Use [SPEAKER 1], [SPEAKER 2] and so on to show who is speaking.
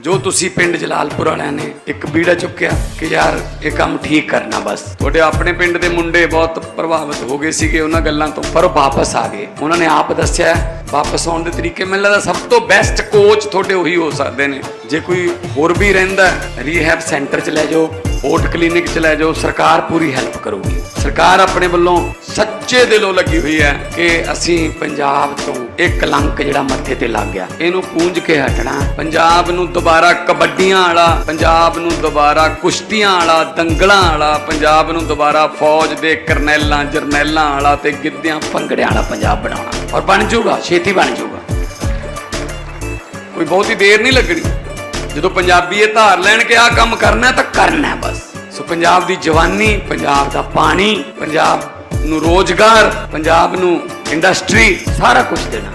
[SPEAKER 1] ਜੋ ਤੁਸੀਂ ਪਿੰਡ ਜਲਾਲਪੁਰ ਵਾਲਿਆਂ ਨੇ ਇੱਕ ਬੀੜਾ ਚੁੱਕਿਆ ਕਿ ਯਾਰ ਇਹ ਕੰਮ ਠੀਕ ਕਰਨਾ ਬਸ। ਤੁਹਾਡੇ ਆਪਣੇ ਪਿੰਡ ਦੇ ਮੁੰਡੇ ਬਹੁਤ ਪ੍ਰਭਾਵਿਤ ਹੋ ਗਏ ਸੀਗੇ, ਉਹਨਾਂ ਗੱਲਾਂ ਤੋਂ ਪਰ ਉਹ ਵਾਪਸ ਆ ਗਏ। ਉਹਨਾਂ ਨੇ ਆਪ ਦੱਸਿਆ ਵਾਪਸ ਆਉਣ ਦੇ ਤਰੀਕੇ ਮੈਨੂੰ ਲੱਗਦਾ ਸਭ ਤੋਂ ਬੈਸਟ ਕੋਚ ਤੁਹਾਡੇ ਉਹੀ ਹੋ ਸਕਦੇ ਨੇ। ਜੇ ਕੋਈ ਹੋਰ ਵੀ ਰਹਿੰਦਾ ਰੀਹੈਬ ਸੈਂਟਰ 'ਚ ਲੈ ਜਾਓ ਓਟ ਕਲੀਨਿਕ 'ਚ ਲੈ ਜਾਓ, ਸਰਕਾਰ ਪੂਰੀ ਹੈਲਪ ਕਰੂਗੀ। ਸਰਕਾਰ ਆਪਣੇ ਵੱਲੋਂ ਸੱਚੇ ਦਿਲੋਂ ਲੱਗੀ ਹੋਈ ਹੈ ਕਿ ਅਸੀਂ ਪੰਜਾਬ ਤੋਂ ਇਹ ਕਲੰਕ ਜਿਹੜਾ ਮੱਥੇ ਤੇ ਲੱਗ ਗਿਆ। ਇਹਨੂੰ ਪੂੰਝ ਕੇ ਹਟਣਾ, ਪੰਜਾਬ ਨੂੰ ਦੁਬਾਰਾ ਕਬੱਡੀਆਂ ਵਾਲਾ, ਪੰਜਾਬ ਨੂੰ ਦੁਬਾਰਾ ਕੁਸ਼ਤੀਆਂ ਵਾਲਾ, ਦੰਗਲਾਂ ਵਾਲਾ, ਪੰਜਾਬ ਨੂੰ ਦੁਬਾਰਾ ਫੌਜ ਦੇ ਕਰਨੈਲਾਂ, ਜਰਨੈਲਾਂ ਵਾਲਾ ਤੇ ਗਿੱਧਿਆਂ, ਭੰਗੜਿਆਂ ਵਾਲਾ ਪੰਜਾਬ ਬਣਾਉਣਾ। ਔਰ ਬਣ ਜਾਊਗਾ ਛੇਤੀ ਬਣ ਜਾਊਗਾ। ਕੋਈ ਬਹੁਤੀ ਦੇਰ ਨਹੀਂ ਲੱਗਣੀ। ਜਦੋਂ ਪੰਜਾਬੀ ਇਹ ਧਾਰ ਲੈਣ ਕੇ ਆਹ ਕੰਮ ਕਰਨਾ ਤਾਂ ਕਰਨਾ ਬਸ। ਸੋ ਪੰਜਾਬ ਦੀ ਜਵਾਨੀ, ਪੰਜਾਬ ਦਾ ਪਾਣੀ, ਪੰਜਾਬ ਨੂੰ ਰੋਜ਼ਗਾਰ, ਪੰਜਾਬ ਨੂੰ ਇੰਡਸਟਰੀ ਸਾਰਾ ਕੁਝ ਦੇਣਾ